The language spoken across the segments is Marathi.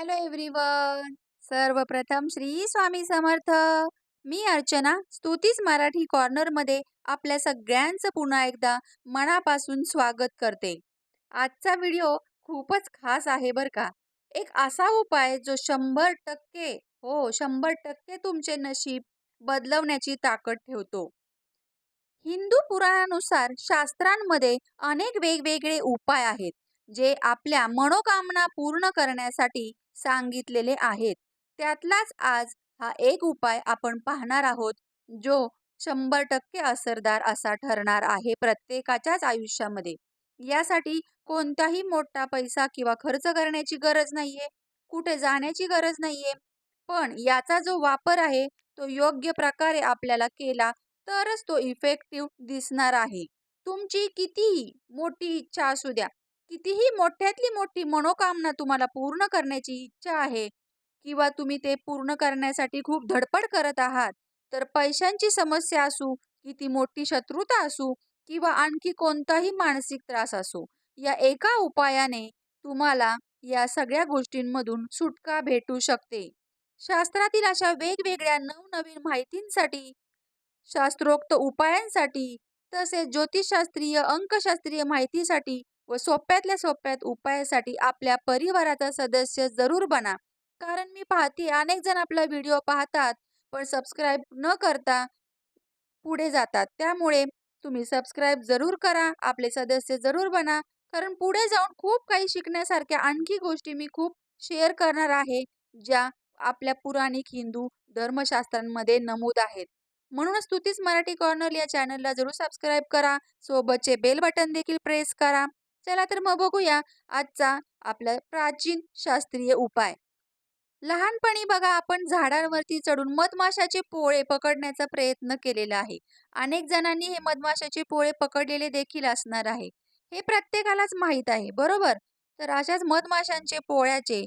हॅलो एव्हरीवन सर्वप्रथम श्री स्वामी समर्थ. मी अर्चना स्तुतीच मराठी कॉर्नरमध्ये आपल्या सगळ्यांचं पुन्हा एकदा मनापासून स्वागत करते. आजचा व्हिडिओ खूपच खास आहे बरं का. एक असा उपाय जो शंभर टक्के हो शंभर टक्के तुमचे नशीब बदलवण्याची ताकद ठेवतो. हिंदू पुराणानुसार शास्त्रांमध्ये अनेक वेगवेगळे उपाय आहेत. जे आपल्या मनोकामना पूर्ण करण्यासाठी सांगितलेले आहेत. त्यातलाच आज हा एक उपाय आपण पाहणार आहोत जो शंभर टक्के असरदार असा ठरणार आहे प्रत्येकाच्याच आयुष्यामध्ये. यासाठी कोणताही मोठा पैसा किंवा खर्च करण्याची गरज नाहीये कुठे जाण्याची गरज नाहीये. पण याचा जो वापर आहे तो योग्य प्रकारे आपल्याला केला तरच तो इफेक्टिव्ह दिसणार आहे. तुमची कितीही मोठी इच्छा असू द्या कितीही मोठ्यातली मोठी मनोकामना तुम्हाला पूर्ण करण्याची इच्छा आहे किंवा तुम्ही ते पूर्ण करण्यासाठी खूप धडपड करत आहात तर पैशांची समस्या असू किती मोठी शत्रुता असू किंवा आणखी कोणताही मानसिक त्रास असो या एका उपायाने तुम्हाला या सगळ्या गोष्टींमधून सुटका भेटू शकते. शास्त्रातील अशा वेगवेगळ्या नवनवीन माहितींसाठी शास्त्रोक्त उपायांसाठी तसेच ज्योतिषशास्त्रीय अंकशास्त्रीय माहितीसाठी व सोप्यातल्या सोप्यात उपायासाठी आपल्या परिवाराचा सदस्य जरूर बना. कारण मी पाहते अनेक जण आपला व्हिडिओ पाहतात पण सबस्क्राईब न करता पुढे जातात. त्यामुळे तुम्ही सबस्क्राईब जरूर करा आपले सदस्य जरूर बना. कारण पुढे जाऊन खूप काही शिकण्यासारख्या आणखी गोष्टी मी खूप शेअर करणार आहे ज्या आपल्या पुराणिक हिंदू धर्मशास्त्रांमध्ये नमूद आहेत. म्हणूनच तुतीच मराठी कॉर्नर या चॅनलला जरूर सबस्क्राईब करा. सोबतचे बेल बटन देखील प्रेस करा. चला तर मग बघूया आजचा आपला प्राचीन शास्त्रीय उपाय. लहानपणी बघा आपण झाडांवरती चढून मधमाशाचे पोळे पकडण्याचा प्रयत्न केलेला आहे. अनेक जणांनी हे मधमाशाचे पोळे पकडलेले देखील असणार आहे. हे प्रत्येकालाच माहीत आहे बरोबर? तर अशाच मधमाशांचे पोळ्याचे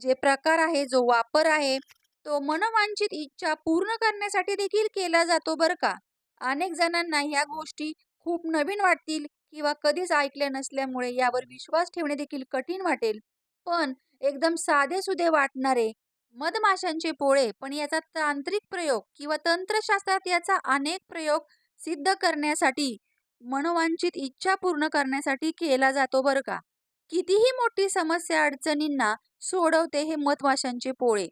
जे प्रकार आहे जो वापर आहे तो मनोवांछित इच्छा पूर्ण करण्यासाठी देखील केला जातो बरं का? अनेक जणांना ह्या गोष्टी खूप नवीन वाटतील किंवा कधीच ऐकल्या नसल्यामुळे यावर विश्वास ठेवणे देखील कठीण वाटेल. पण एकदम साधे सुधे वाटणारे मधमाशांचे पोळे पण याचा तांत्रिक प्रयोग किंवा तंत्रशास्त्रात याचा अनेक प्रयोग सिद्ध करण्यासाठी मनोवांछित इच्छा पूर्ण करण्यासाठी केला जातो बरं का? कितीही मोठी समस्या अडचणींना सोडवते हे मधमाशांचे पोळे.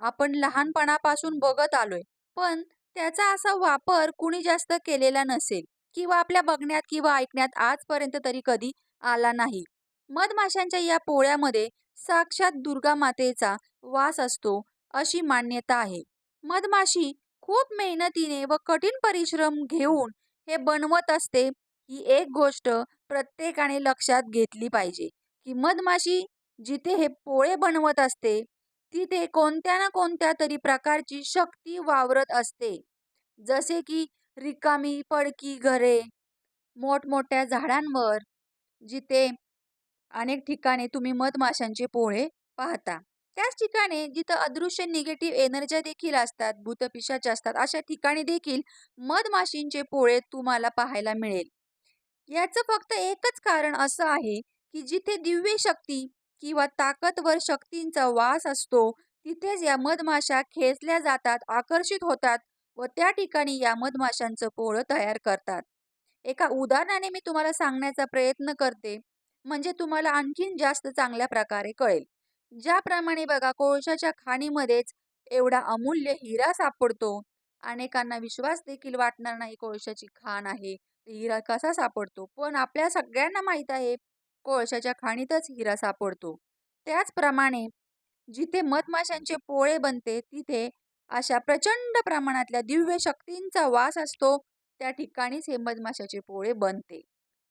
आपण लहानपणापासून बघत आलोय पण त्याचा असा वापर कुणी जास्त केलेला नसेल. किंवा आपल्या बघण्यात किंवा ऐकण्यात आजपर्यंत तरी कधी आला नाही. मधमाशांच्या या पोळ्यामध्ये साक्षात दुर्गा मातेचा वास असतो अशी मान्यता आहे. मधमाशी खूप मेहनतीने व कठीण परिश्रम घेऊन हे बनवत असते ही एक गोष्ट प्रत्येकाने लक्षात घेतली पाहिजे की मधमाशी जिथे हे पोळे बनवत असते तिथे कोणत्या ना कोणत्या तरी प्रकारची शक्ती वावरत असते. जसे की रिकामी पडकी घरे मोठमोठ्या झाडांवर जिथे अनेक ठिकाणी तुम्ही मधमाशांचे पोळे पाहता. त्याच ठिकाणी जिथं अदृश्य निगेटिव्ह एनर्जी देखील असतात भूतपिशाच्या असतात अशा ठिकाणी देखील मधमाशींचे पोळे तुम्हाला पाहायला मिळेल. याचं फक्त एकच कारण असं आहे की जिथे दिव्य शक्ती किंवा ताकदवर शक्तींचा वास असतो तिथेच या मधमाशा खेचल्या जातात आकर्षित होतात व त्या ठिकाणी या मधमाशांचं पोळं तयार करतात. एका उदाहरणाने मी तुम्हाला सांगण्याचा प्रयत्न करते. म्हणजे तुम्हाला आणखीन जास्त चांगल्या प्रकारे कळेल. ज्याप्रमाणे बघा कोळशाच्या खाणीमध्येच एवढा अमूल्य हिरा सापडतो. अनेकांना विश्वास देखील वाटणार नाही कोळशाची खाण आहे हिरा कसा सापडतो. पण आपल्या सगळ्यांना माहीत आहे कोळशाच्या खाणीतच हिरा सापडतो. त्याचप्रमाणे जिथे मधमाशांचे पोळे बनते तिथे अशा प्रचंड प्रमाणातल्या दिव्य शक्तींचा वास असतो त्या ठिकाणीच हे मधमाशाचे पोळे बनते.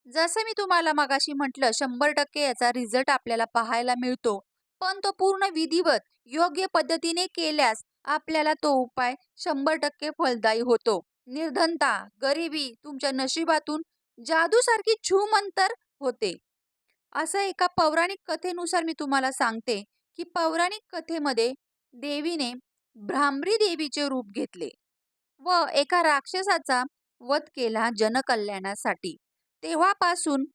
जसं मी तुम्हाला मगाशी म्हटलं शंभर टक्के याचा रिझल्ट आपल्याला पाहायला मिळतो. पण तो पूर्ण विधिवत योग्य पद्धतीने केल्यास आपल्याला तो उपाय शंभर टक्के फलदायी होतो. निर्धनता गरिबी तुमच्या नशिबातून जादूसारखी छूमंतर होते. असं एका पौराणिक कथेनुसार मी तुम्हाला सांगते की पौराणिक कथेमध्ये देवीने भ्रामरी देवीचे रूप घेतले व एका राक्षसाचा वध केला जनकल्याणासाठी. तेव्हापासून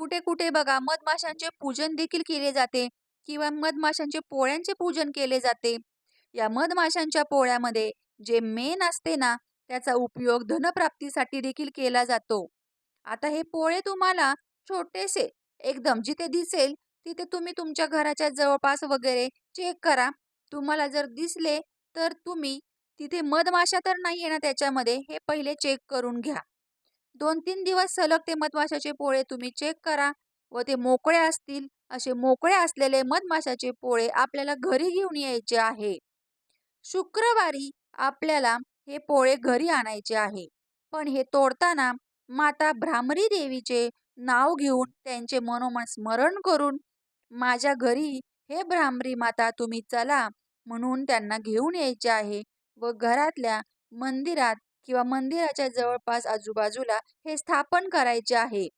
कुठे कुठे बघा मधमाशांचे पूजन देखील केले जाते किंवा मधमाशांचे पोळ्यांचे पूजन केले जाते. या मधमाशांच्या पोळ्यामध्ये जे मेन असते ना त्याचा उपयोग धनप्राप्तीसाठी देखील केला जातो. आता हे पोळे तुम्हाला छोटेसे एकदम जिथे दिसेल तिथे तुम्ही तुमच्या घराच्या जवळपास वगैरे चेक करा. तुम्हाला जर दिसले तर तुम्ही तिथे मधमाशा तर नाही आहे ना त्याच्यामध्ये हे पहिले चेक करून घ्या. दोन तीन दिवस सलग ते मधमाशाचे पोळे तुम्ही चेक करा व ते मोकळे असतील. असे मोकळे असलेले मधमाशाचे पोळे आपल्याला घरी घेऊन यायचे आहे. शुक्रवारी आपल्याला हे पोळे घरी आणायचे आहे. पण हे तोडताना माता भ्रामरी देवीचे नाव घेऊन त्यांचे मनोमन स्मरण करून माझ्या घरी हे भ्रामरी माता तुम्ही चला. म्हणून त्यांना घेऊन यायचे आहे व घरातल्या मंदिरात किंवा मंदिराच्या जवळपास आजूबाजूला हे स्थापन करायचे आहे.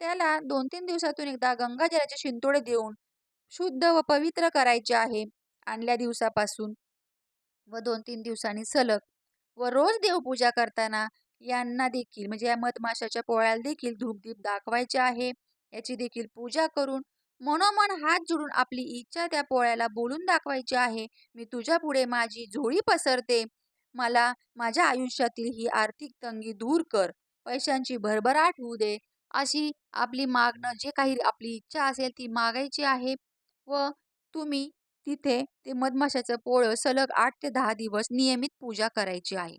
त्याला दोन तीन दिवसातून एकदा गंगाजलाचे शिंतोडे देऊन शुद्ध व पवित्र करायचे आहे. आणल्या दिवसापासून व दोन तीन दिवसांनी सलग व रोज देवपूजा करताना यांना देखील म्हणजे या मधमाशाच्या पोळ्याला देखील धूपदीप दाखवायचे आहे. याची देखील पूजा करून मनोमन हात जोडून आपली इच्छा त्या पोळ्याला बोलून दाखवायची आहे. मी तुझ्या पुढे माझी झोळी पसरते. मला माझ्या आयुष्यातील ही आर्थिक तंगी दूर कर. पैशांची भरभराट होऊ दे. अशी आपली मागणं जे काही आपली इच्छा असेल ती मागायची आहे व तुम्ही तिथे ते मधमाशाचं पोळं सलग आठ ते दहा दिवस नियमित पूजा करायची आहे.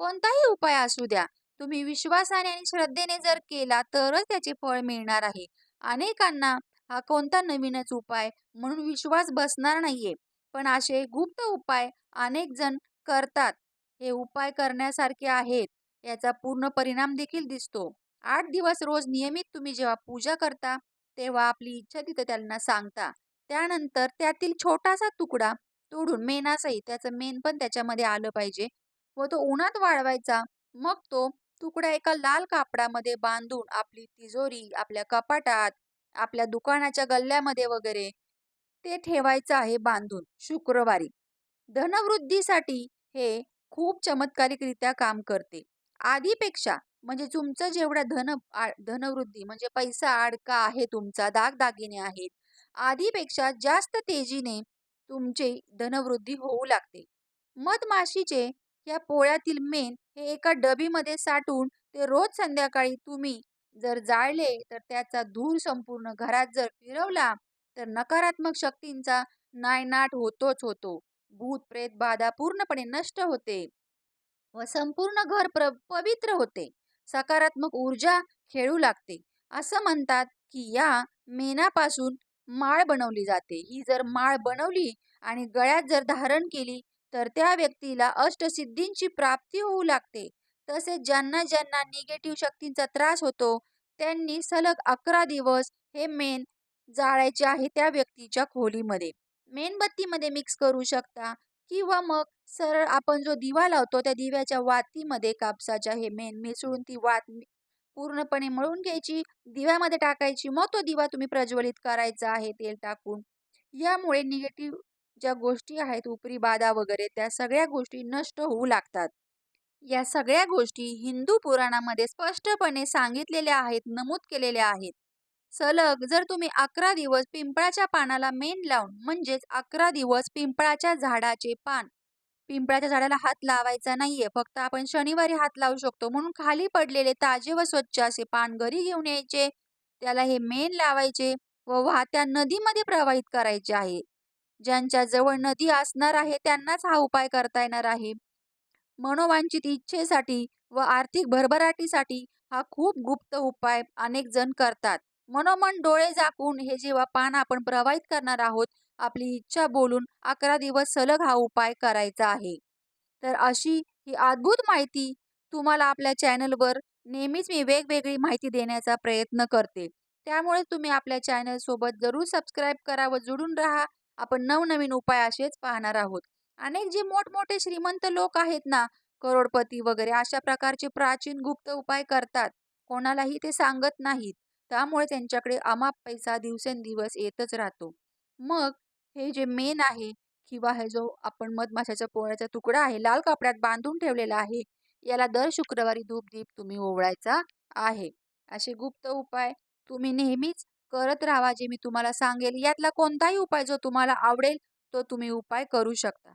कोणताही उपाय असू द्या. तुम्ही विश्वासाने आणि श्रद्धेने जर केला तरच त्याचे फळ मिळणार आहे. अनेकांना हा कोणता नवीनच उपाय म्हणून विश्वास बसणार नाहीये. पण असे गुप्त उपाय अनेक जण करतात. हे उपाय करण्यासारखे आहेत याचा पूर्ण परिणाम देखील दिसतो. आठ दिवस रोज नियमित तुम्ही जेव्हा पूजा करता तेव्हा आपली इच्छा तिथं त्यांना सांगता. त्यानंतर त्यातील छोटासा तुकडा तोडून मेनासहित त्याचं मेन पण त्याच्यामध्ये आलं पाहिजे व तो उन्हात वाळवायचा. मग तो तुकडा एका लाल कापडामध्ये बांधून आपली तिजोरी आपल्या कपाटात आपल्या दुकानाच्या गल्ल्यामध्ये वगैरे ते ठेवायचं आहे बांधून शुक्रवारी. धनवृद्धीसाठी हे खूप चमत्कारिकरित्या काम करते. आधीपेक्षा म्हणजे तुमचं जेवढा धन धनवृद्धी म्हणजे पैसा अडका आहे तुमचा दागदागिने आहेत आधीपेक्षा जास्त तेजीने तुमचे धनवृद्धी होऊ लागते. मधमाशीचे या पोळ्यातील मेण हे एका डबीमध्ये साठवून ते रोज संध्याकाळी तुम्ही जर जाळले तर त्याचा धूर संपूर्ण घरात जर फिरवला तर नकारात्मक शक्तींचा नायनाट होतोच होतो. भूत प्रेत बाधा पूर्णपणे नष्ट होते व संपूर्ण घर प्र पवित्र होते. सकारात्मक ऊर्जा खेळू लागते. असं म्हणतात की या मेणापासून माळ बनवली जाते. ही जर माळ बनवली आणि गळ्यात जर धारण केली तर त्या व्यक्तीला अष्टसिद्धींची प्राप्ती होऊ लागते. तसेच ज्यांना ज्यांना निगेटिव्ह शक्तींचा त्रास होतो त्यांनी सलग अकरा दिवस हे मेन जाळायचे आहे त्या व्यक्तीच्या खोलीमध्ये. मेणबत्तीमध्ये मिक्स करू शकता किंवा मग सरळ आपण जो दिवा लावतो त्या दिव्याच्या वातीमध्ये कापसाच्या हे मेन मिसळून ती वात पूर्णपणे मळून घ्यायची दिव्यामध्ये टाकायची मग तो दिवा तुम्ही प्रज्वलित करायचा आहे तेल टाकून. यामुळे निगेटिव्ह ज्या गोष्टी आहेत उपरी बाधा वगैरे त्या सगळ्या गोष्टी नष्ट होऊ लागतात. या सगळ्या गोष्टी हिंदू पुराणामध्ये स्पष्टपणे सांगितलेल्या आहेत नमूद केलेल्या आहेत. सलग जर तुम्ही अकरा दिवस पिंपळाच्या पानाला मेन लावून म्हणजेच अकरा दिवस पिंपळाच्या झाडाचे पान पिंपळाच्या झाडाला हात लावायचा नाहीये फक्त आपण शनिवारी हात लावू शकतो म्हणून खाली पडलेले ताजे व स्वच्छ असे पान घरी घेऊन यायचे. त्याला हे मेन लावायचे व वाहत्या नदीमध्ये प्रवाहित करायचे आहे. ज्यांच्या जवळ नदी असणार आहे त्यांनाच हा उपाय करता येणार आहे. मनोवांचित इच्छेसाठी व आर्थिक भरभराटीसाठी हा खूप गुप्त उपाय अनेक जण करतात. मनोमन डोळे झाकून हे जेव्हा पान आपण प्रवाहित करणार आहोत आपली इच्छा बोलून अकरा दिवस सलग हा उपाय करायचा आहे. तर अशी ही अद्भुत माहिती तुम्हाला आपल्या चॅनलवर नेहमीच मी वेगवेगळी माहिती देण्याचा प्रयत्न करते. त्यामुळे तुम्ही आपल्या चॅनलसोबत जरूर सबस्क्राईब करा व जुडून राहा. आपण नवनवीन उपाय असेच पाहणार आहोत. अनेक जे मोठमोठे श्रीमंत लोक आहेत ना करोडपती वगैरे अशा प्रकारचे प्राचीन गुप्त उपाय करतात कोणालाही ते सांगत नाहीत त्यामुळे त्यांच्याकडे अमाप पैसा दिवसेंदिवस येतच राहतो मग हे जे मेन आहे किंवा हे जो आपण मधमाशाच्या पोळ्याचा तुकडा आहे लाल कपड्यात बांधून ठेवलेला आहे याला दर शुक्रवारी धूप दीप तुम्ही ओवळायचा आहे असे गुप्त उपाय तुम्ही नेहमीच करत राहा जे मी तुम्हाला सांगेल. यातला कोणताही उपाय जो तुम्हाला आवडेल, तो तुम्ही उपाय करू शकता.